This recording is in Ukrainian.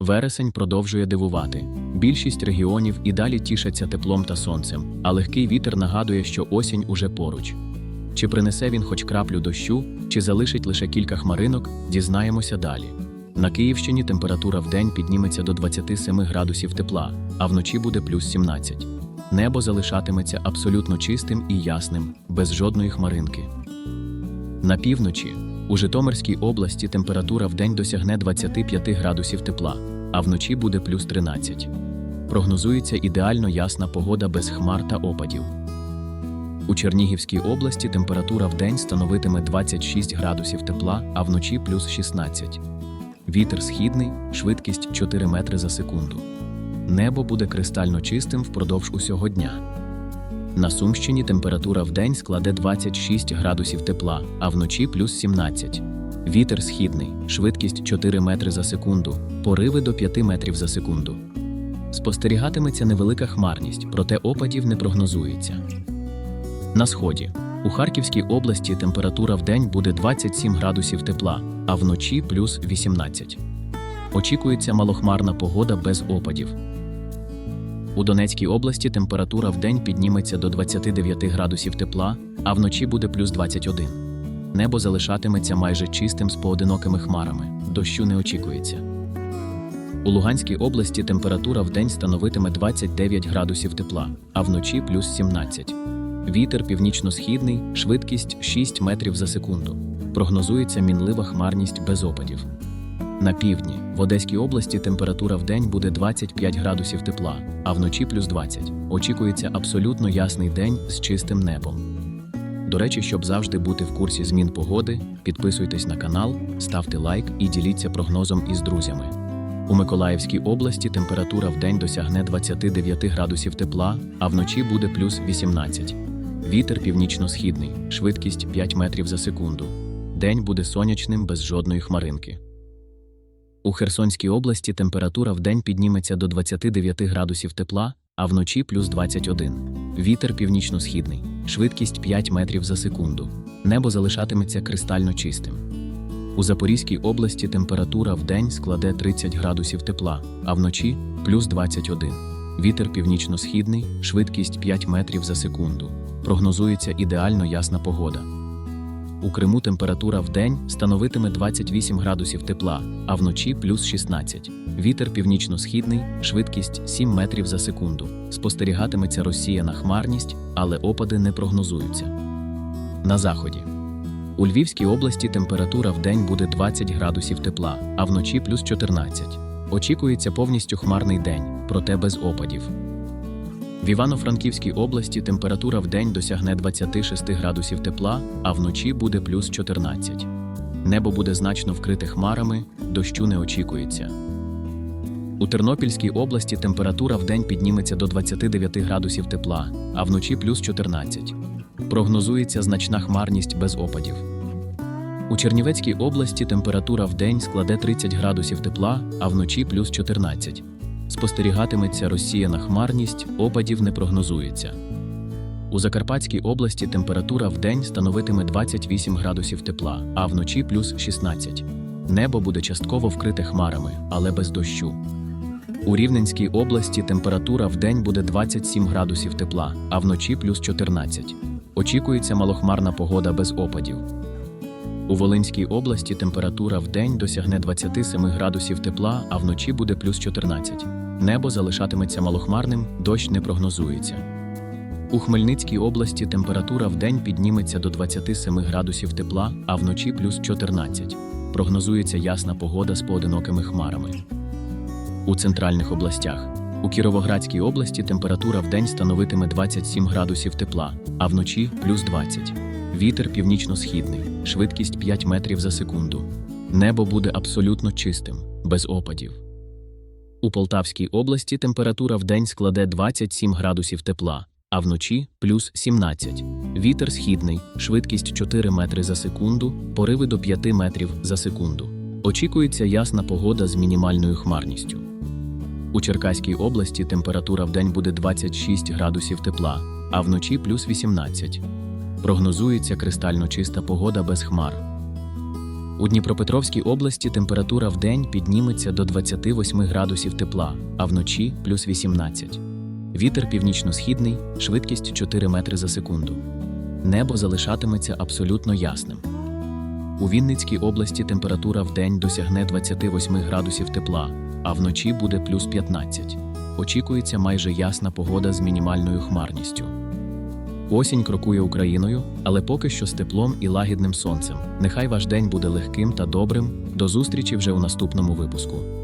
Вересень продовжує дивувати. Більшість регіонів і далі тішаться теплом та сонцем, а легкий вітер нагадує, що осінь уже поруч. Чи принесе він хоч краплю дощу, чи залишить лише кілька хмаринок, дізнаємося далі. На Київщині температура вдень підніметься до 27 градусів тепла, а вночі буде плюс 17. Небо залишатиметься абсолютно чистим і ясним, без жодної хмаринки. На півночі у Житомирській області температура вдень досягне 25 градусів тепла, а вночі буде плюс 13. Прогнозується ідеально ясна погода без хмар та опадів. У Чернігівській області температура вдень становитиме 26 градусів тепла, а вночі плюс 16. Вітер східний, швидкість 4 метри за секунду. Небо буде кристально чистим впродовж усього дня. На Сумщині температура вдень складе 26 градусів тепла, а вночі плюс 17. Вітер східний, швидкість 4 метри за секунду, пориви до 5 метрів за секунду. Спостерігатиметься невелика хмарність, проте опадів не прогнозується. На сході. У Харківській області температура вдень буде 27 градусів тепла, а вночі плюс 18. Очікується малохмарна погода без опадів. У Донецькій області температура вдень підніметься до 29 градусів тепла, а вночі буде плюс 21. Небо залишатиметься майже чистим з поодинокими хмарами, дощу не очікується. У Луганській області температура вдень становитиме 29 градусів тепла, а вночі плюс 17. Вітер північно-східний, швидкість 6 метрів за секунду. Прогнозується мінлива хмарність без опадів. На півдні в Одеській області температура вдень буде 25 градусів тепла, а вночі плюс 20. Очікується абсолютно ясний день з чистим небом. До речі, щоб завжди бути в курсі змін погоди, підписуйтесь на канал, ставте лайк і діліться прогнозом із друзями. У Миколаївській області температура вдень досягне 29 градусів тепла, а вночі буде плюс 18. Вітер північно-східний, швидкість 5 метрів за секунду. День буде сонячним без жодної хмаринки. У Херсонській області температура вдень підніметься до 29 градусів тепла, а вночі плюс 21. Вітер північно-східний, швидкість 5 метрів за секунду. Небо залишатиметься кристально чистим. У Запорізькій області температура вдень складе 30 градусів тепла, а вночі плюс 21. Вітер північно-східний, швидкість 5 метрів за секунду. Прогнозується ідеально ясна погода. У Криму температура вдень становитиме 28 градусів тепла, а вночі плюс 16. Вітер північно-східний, швидкість 7 метрів за секунду. Спостерігатиметься розсіяна хмарність, але опади не прогнозуються. На заході. У Львівській області температура вдень буде 20 градусів тепла, а вночі плюс 14. Очікується повністю хмарний день, проте без опадів. В Івано-Франківській області температура вдень досягне 26 градусів тепла, а вночі буде плюс 14. Небо буде значно вкрите хмарами, дощу не очікується. У Тернопільській області температура вдень підніметься до 29 градусів тепла, а вночі плюс 14. Прогнозується значна хмарність без опадів. У Чернівецькій області температура вдень складе 30 градусів тепла, а вночі плюс 14. Спостерігатиметься розсіяна хмарність, опадів не прогнозується. У Закарпатській області температура вдень становитиме 28 градусів тепла, а вночі плюс 16. Небо буде частково вкрите хмарами, але без дощу. У Рівненській області температура вдень буде 27 градусів тепла, а вночі плюс 14. Очікується малохмарна погода без опадів. У Волинській області температура вдень досягне 27 градусів тепла, а вночі буде плюс 14. Небо залишатиметься малохмарним, дощ не прогнозується. У Хмельницькій області температура вдень підніметься до 27 градусів тепла, а вночі плюс 14. Прогнозується ясна погода з поодинокими хмарами. У центральних областях. У Кіровоградській області температура вдень становитиме 27 градусів тепла, а вночі плюс 20. Вітер північно-східний, швидкість 5 метрів за секунду. Небо буде абсолютно чистим, без опадів. У Полтавській області температура вдень складе 27 градусів тепла, а вночі плюс 17. Вітер східний, швидкість 4 метри за секунду, пориви до 5 метрів за секунду. Очікується ясна погода з мінімальною хмарністю. У Черкаській області температура вдень буде 26 градусів тепла, а вночі плюс 18. Прогнозується кристально чиста погода без хмар. У Дніпропетровській області температура в день підніметься до 28 градусів тепла, а вночі плюс 18. Вітер північно-східний, швидкість 4 метри за секунду. Небо залишатиметься абсолютно ясним. У Вінницькій області температура в день досягне 28 градусів тепла, а вночі буде плюс 15. Очікується майже ясна погода з мінімальною хмарністю. Осінь крокує Україною, але поки що з теплом і лагідним сонцем. Нехай ваш день буде легким та добрим. До зустрічі вже у наступному випуску.